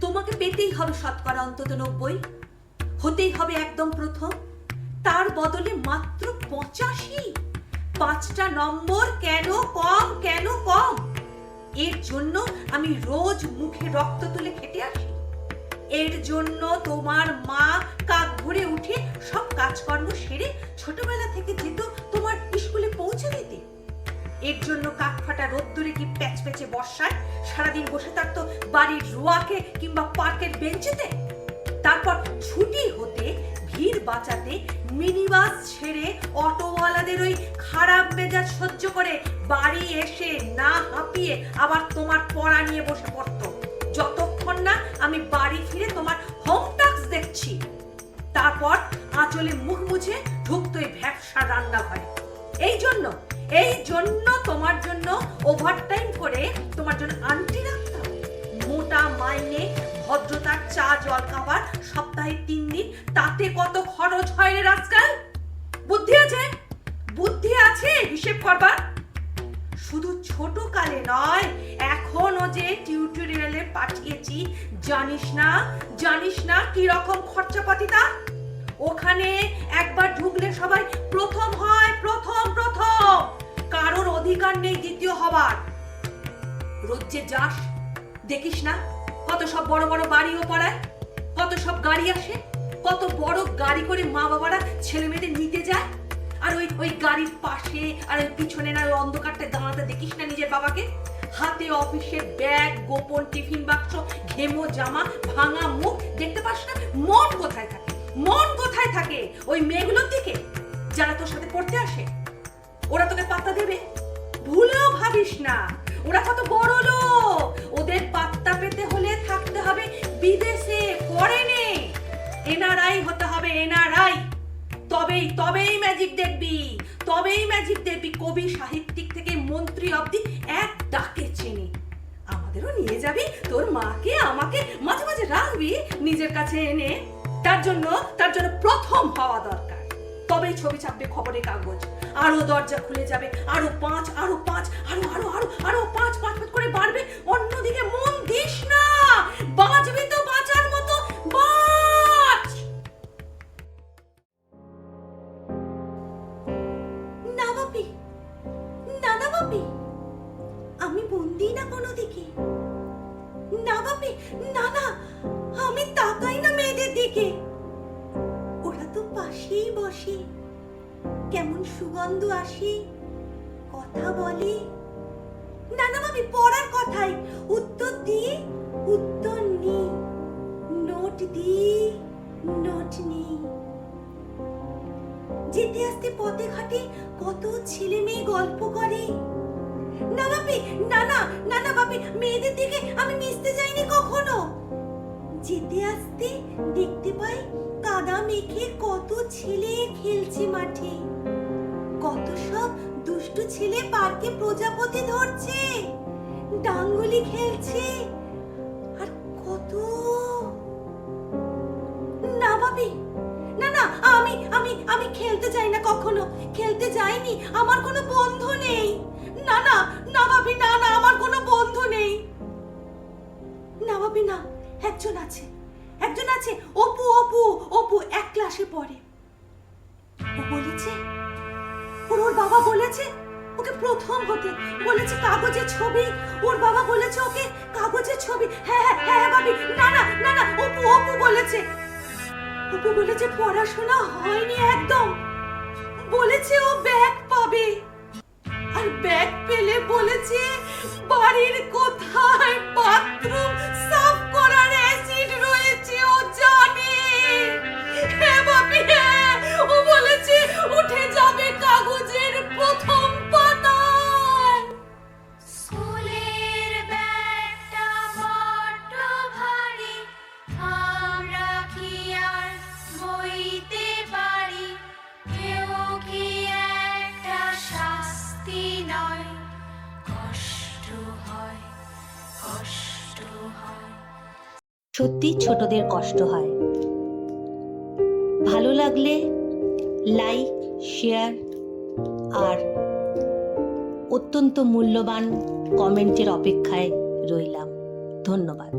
তোমাকে পেতেই হবে শতকরা অন্তত নব্বই। হতেই হবে একদম প্রথম। তার বদলে মাত্র পঁচাশি। পাঁচটা নম্বর কেন কম কেন কম? এর জন্য আমি রোজ মুখে রক্ত তুলে খেটে আসি। এর জন্য তোমার মা কাক ভরে উঠে সব কাজকর্ম সেরে ছোটবেলা থেকে যেত তোমার স্কুলে পৌঁছে দিতে। এর জন্য কাক ফাটা রোদ্দুরে কি প্যাচ প্যাচে বর্ষায় সারাদিন বসে থাকতো বাড়ির রোয়াকে কিংবা পার্কের বেঞ্চেতে? তারপর ছুটি হতে ভিড় বাঁচাতে মিনিবাস ছেড়ে অটোওয়ালাদের ওই খারাপ মেজাজ সহ্য করে বাড়ি এসে না হাঁপিয়ে আবার তোমার পড়া নিয়ে বসে পড়তো। যতক্ষণ না আমি বাড়ি ফিরে তোমার হোম দেখছি। তারপর আঁচলে মুখ মুছে ঢুকতো এই ভ্যাবসা রান্নাঘরে। এই জন্য এই জন্য তোমার জন্য ওভারটাইম করে তোমার জন্য আন্টি রাখতাম মোটা মাইনে, ভদ্রতার চা, জল, খাবার, সপ্তাহে তিন দিন, তাতে কত খরচ হয় রে রাজকাল? বুদ্ধি আছে? বুদ্ধি আছে হিসেব করবার? শুধু ছোট কালে নয়, এখনও যে টিউটোরিয়ালে পাঠিয়েছি, জানিস না? জানিস না কি রকম খরচাপাতি তা ওখানে একবার ঢুকলে সবাই প্রথম হয়, প্রথম প্রথম। অধিকার নেই দ্বিতীয় হবার। রোজ যাস, দেখিস না কত সব বড় বড় বাড়িও পড়ায়, কত সব গাড়ি আসে, কত বড় গাড়ি করে মা বাবারা ছেলে মেয়েদের নিতে যায়। আর ওই ওই গাড়ির পাশে আর ওই পিছনে না ওই অন্ধকারটা দাঁড়াতে দেখিস না নিজের বাবাকে? হাতে অফিসের ব্যাগ, গোপন টিফিন বাক্স, ঘেমো জামা, ভাঙা মুখ, দেখতে পাস না? মন কোথায় থাকে? মন কোথায় থাকে ওই মেয়েগুলোর দিকে? যারা তোর সাথে পড়তে আসে, ওরা তোকে পাত্তা দেবে। ভুলেও ভাবিস না। ওরা কত বড় লোক। ওদের পাত্তা পেতে হলে থাকতে হবে বিদেশে ফরেনে এনআরআই হতে হবে এনআরআই তবেই তবেই ম্যাজিক দেখবি। তবেই ম্যাজিক দেখবি। কবি সাহিত্যিক থেকে মন্ত্রী অবধি এক ডাকে চিনি। আমাদেরও নিয়ে যাবি। তোর মাকে, আমাকে মাঝে মাঝে রাখবি নিজের কাছে এনে। তার জন্য তার জন্য প্রথম হওয়া দরকার। তবেই ছবি ছাপবে খবরের কাগজ। আরও দরজা খুলে যাবে, আরও পাঁচ আরও পাঁচ, আরও আরও আরও আরও পাঁচ পাঁচ পাঁচ করে বাড়বে। অন্যদিকে মন দিস না! বাঁচবি তো বাঁচার মতো বাঁচ! না বাপি, না না বাপি। আমি বন্দি না কোনো দিকে না বাপি, না না, আমি তাকাই না মেয়েদের দিকে। পাশেই বসে, কেমন সুগন্ধ আসে, কথা বলে। না না বাপি পড়ার কথাই। উত্তর দিয়ে, উত্তর নি নোট দিয়ে, নোট নেই। যেতে আসতে পথে ঘাটে কত ছেলে মেয়ে গল্প করে। না বাপি না না না না বাপি মেয়েদের দিকে আমি মিশতে যাইনি কখনো। যেতে আসতে মেখে কত ছেলে খেলছে মাঠে। কত সব দুষ্টু ছেলে পার্কে প্রজাপতি ধরছে, ডাঙ্গুলি খেলছে, আর কত না ভাবি, না না, আমি আমি আমি খেলতে যাই না কখনো, খেলতে যাইনি, আমার কোনো বন্ধু নেই। না না না ভাবি, না না, আমার কোনো বন্ধু নেই। না ভাবি, না, একজন আছে একজন আছে, অপু অপু অপু, এক ক্লাসে পড়ে। ও বলেছে, ওর ওর বাবা বলেছে ওকে প্রথম হতে, বলেছে কাগজের ছবি, ওর বাবা বলেছে ওকে কাগজের ছবি। হ্যাঁ হ্যাঁ হ্যাঁ ভাবি, না না না না, অপু অপু বলেছে। অপু বলেছে, পড়াশোনা হয়নি একদম। বলেছে ও ব্যাগ পাবে। আর ব্যাগ পেলে বলেছে, বাড়ির কোথায় বাথরুম সত্যি ছোটদের কষ্ট হয়। ভালো লাগলে লাইক শেয়ার আর অত্যন্ত মূল্যবান কমেন্টের অপেক্ষায় রইলাম। ধন্যবাদ।